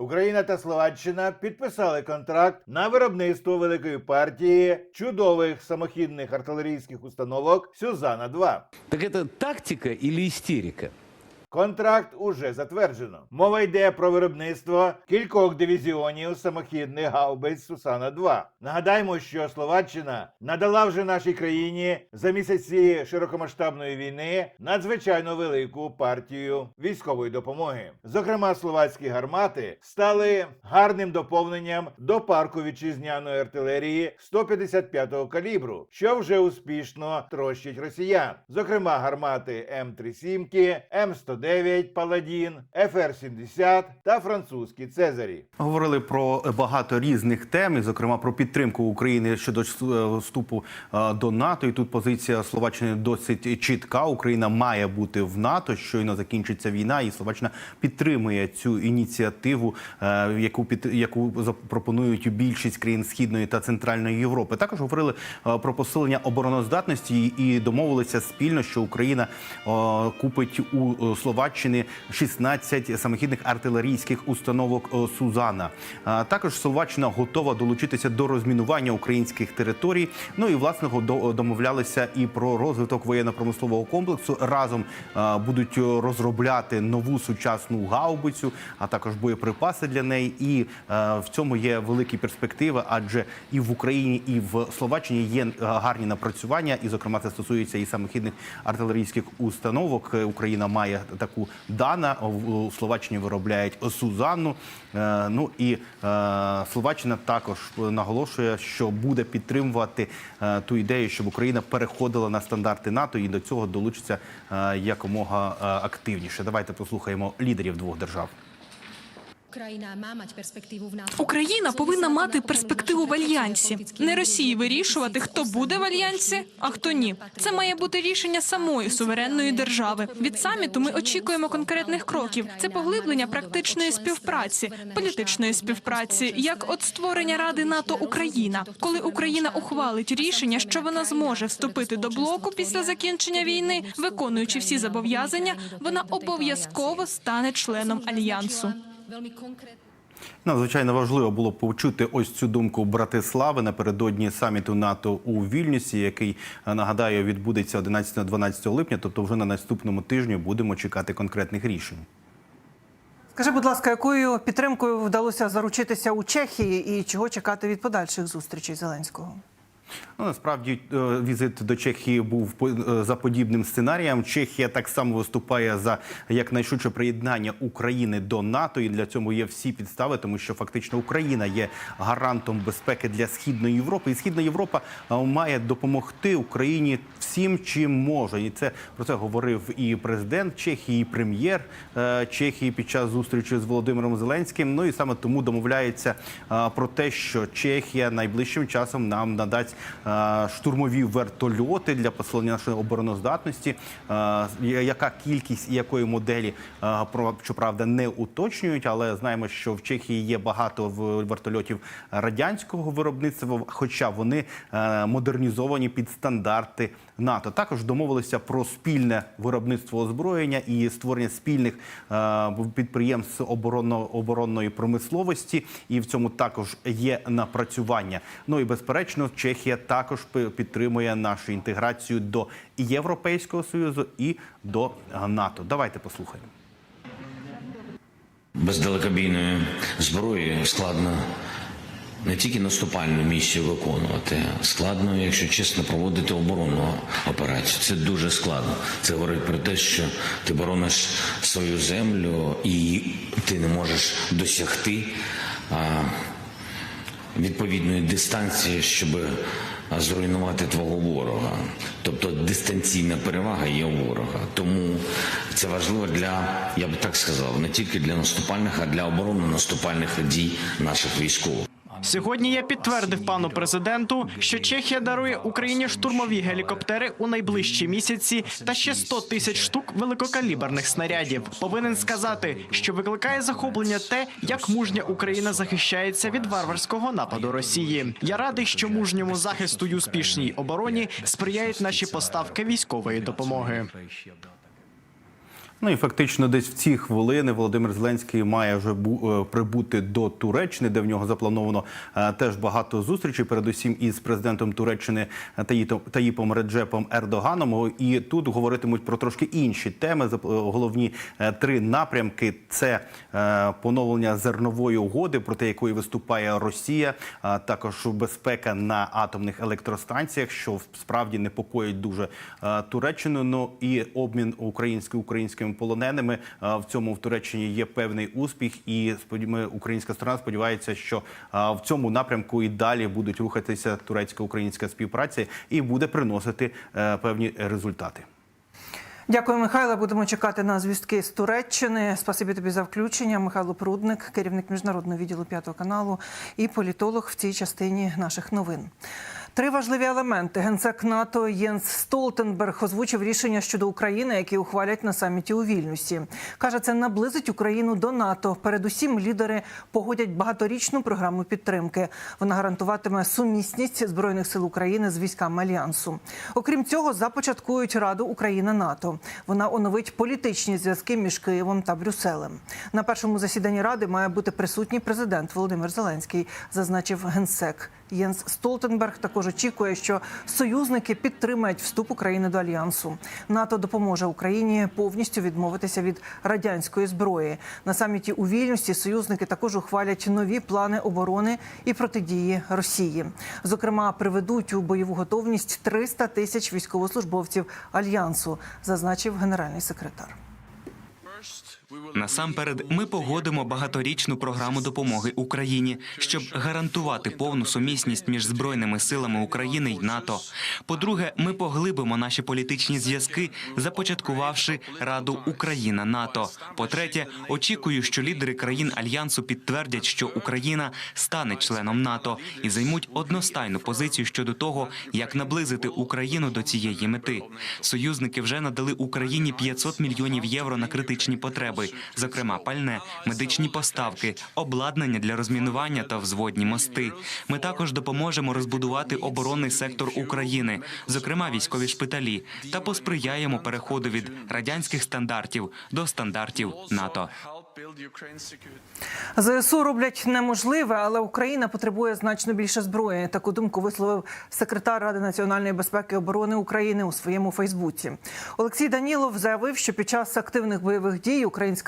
Україна та Словаччина підписали контракт на виробництво великої партії чудових самохідних артилерійських установок Сюзана 2 Так це тактика і истерика? Контракт уже затверджено. Мова йде про виробництво кількох дивізіонів самохідних гаубиць Сусана 2 Нагадаємо, що Словаччина надала вже нашій країні за місяці широкомасштабної війни надзвичайно велику партію військової допомоги. Зокрема, словацькі гармати стали гарним доповненням до парку вітчизняної артилерії 155-го калібру, що вже успішно трощить росіян. Зокрема, гармати М37, М100. Т-99 Паладін, ФР-70 та французькі Цезарі. Говорили про багато різних тем, і зокрема про підтримку України щодо е, вступу е, до НАТО. І тут позиція Словаччини досить чітка. Україна має бути в НАТО. Щойно закінчиться війна, і Словаччина підтримує цю ініціативу, е, яку під яку запропонують більшість країн східної та центральної Європи. Також говорили про посилення обороноздатності і домовилися спільно, що Україна купить у Словаччині Словаччини 16 самохідних артилерійських установок е, Сузана. Також Словаччина готова долучитися до розмінування українських територій. Ну і власне до- домовлялися і про розвиток воєнно-промислового комплексу. Разом будуть розробляти нову сучасну гаубицю, а також боєприпаси для неї. І в цьому є великі перспективи, адже і в Україні, і в Словаччині є е, гарні напрацювання, і зокрема це стосується і самохідних артилерійських установок. Е, Україна має таку дана у Словаччині виробляють Сузанну. Е, Ну і е, Словаччина також наголошує, що буде підтримувати е, ту ідею, щоб Україна переходила на стандарти НАТО і до цього долучиться якомога активніше. Давайте послухаємо лідерів двох держав. Україна. Повинна мати перспективу в альянсі. Не Росії вирішувати, хто буде в альянсі, а хто ні. Це має бути рішення самої суверенної держави. Від саміту ми очікуємо конкретних кроків. Це поглиблення практичної співпраці, політичної співпраці, як от створення Ради НАТО Україна, коли Україна ухвалить рішення, що вона зможе вступити до блоку після закінчення війни, виконуючи всі зобов'язання, вона обов'язково стане членом альянсу. Veľmi konkrétne. Надзвичайно важливо було почути ось цю думку Братислави напередодні саміту НАТО у Вільнюсі, який е, нагадаю відбудеться 11-12 липня. Тобто, вже на наступному тижні будемо чекати конкретних рішень. Скажи, будь ласка, якою підтримкою вдалося заручитися у Чехії і чого чекати від подальших зустрічей Зеленського? Ну, насправді е, візит до Чехії був е, за подібним сценарієм. Чехія так само виступає за якнайшвидше приєднання України до НАТО, і для цього є всі підстави, тому що фактично Україна є гарантом безпеки для східної Європи. І східна Європа е, має допомогти Україні всім, чим може. І це про це говорив і президент Чехії, і прем'єр Чехії під час зустрічі з Володимиром Зеленським. Ну і саме тому домовляється про те, що Чехія найближчим часом нам надасть штурмові вертольоти для посилення нашої обороноздатності. Яка кількість і якої моделі щоправда не уточнюють, але знаємо, що в Чехії є багато вертольотів радянського виробництва, хоча вони е, модернізовані під стандарти НАТО. Також домовилися про спільне виробництво озброєння і створення спільних е, підприємств оборонно оборонної промисловості. І в цьому також є напрацювання. Ну і безперечно, Чехія також пи- підтримує нашу інтеграцію до Європейського союзу і до НАТО. Давайте послухаємо. Без далекобійної зброї складно не тільки наступальну місію виконувати, складно, якщо чесно, проводити оборонну операцію. Це дуже складно. Це говорить про те, що ти борониш свою землю і ти не можеш досягти відповідної дистанції, щоб зруйнувати твого ворога. Тобто дистанційна перевага є у ворога. Тому це важливо для, я би так сказав, не тільки для наступальних, а для оборонно-наступальних дій наших військових. Сьогодні я підтвердив пану президенту, що Чехія дарує Україні штурмові гелікоптери у найближчі місяці та ще 100 тисяч штук великокаліберних снарядів. Повинен сказати, що викликає захоплення те, як мужня Україна захищається від варварського нападу Росії. Я радий, що мужньому захисту й успішній обороні сприяють наші поставки військової допомоги. Ну і фактично, десь в ці хвилини Володимир Зеленський має вже е, прибути до Туреччини, де в нього заплановано е, теж багато зустрічей, передусім із президентом Туреччини Таїпом Реджепом Ердоганом. І тут говоритимуть про трошки інші теми. Е, Головні три напрямки: це поновлення зернової угоди, проти якої виступає Росія, а також безпека на атомних електростанціях, що справді непокоїть дуже Туреччину. Ну і обмін українсько українськими полоненими в цьому в Туреччині є певний успіх, і українська сторона сподівається, що в цьому напрямку і далі будуть рухатися турецько-українська співпраця і буде приносити е, певні результати. Дякую, Михайло. Будемо чекати на звістки з Туреччини. Спасибі тобі за включення. Михайло Прудник, керівник міжнародного відділу п'ятого каналу і політолог в цій частині наших новин. Три важливі елементи. Генсек НАТО Єнс Столтенберг озвучив рішення щодо України, які ухвалять на саміті у Вільнюсі. Каже, це наблизить Україну до НАТО. Передусім, лідери погодять багаторічну програму підтримки. Вона гарантуватиме сумісність збройних сил України з військами альянсу. Окрім цього, започаткують Раду Україна НАТО. Вона оновить політичні зв'язки між Києвом та Брюсселем. На першому засіданні ради має бути присутній президент Володимир Зеленський, зазначив генсек. Єнс Столтенберг також очікує, що союзники підтримають вступ України до альянсу. НАТО допоможе Україні повністю відмовитися від радянської зброї. На саміті у Вільнюсі союзники також ухвалять нові плани оборони і протидії Росії. Зокрема, приведуть у бойову готовність 300 тисяч військовослужбовців альянсу, зазначив генеральний секретар. Насамперед, ми погодимо багаторічну програму допомоги Україні, щоб гарантувати повну сумісність між збройними силами України й НАТО. По-друге, ми поглибимо наші політичні зв'язки, започаткувавши Раду Україна НАТО. По-третє, очікую, що лідери країн альянсу підтвердять, що Україна стане членом НАТО і займуть одностайну позицію щодо того, як наблизити Україну до цієї мети. Союзники вже надали Україні 500 мільйонів євро на критичні потреби, зокрема пальне, медичні поставки, обладнання для розмінування та взводні мости. Ми також допоможемо розбудувати оборонний сектор України, зокрема військові шпиталі, та посприяємо переходу від радянських стандартів до стандартів НАТО. ЗСУ роблять неможливе, але Україна потребує значно більше зброї. Таку думку висловив секретар Ради національної безпеки і оборони України у своєму Фейсбуці. Олексій Данілов заявив, що під час активних бойових дій українська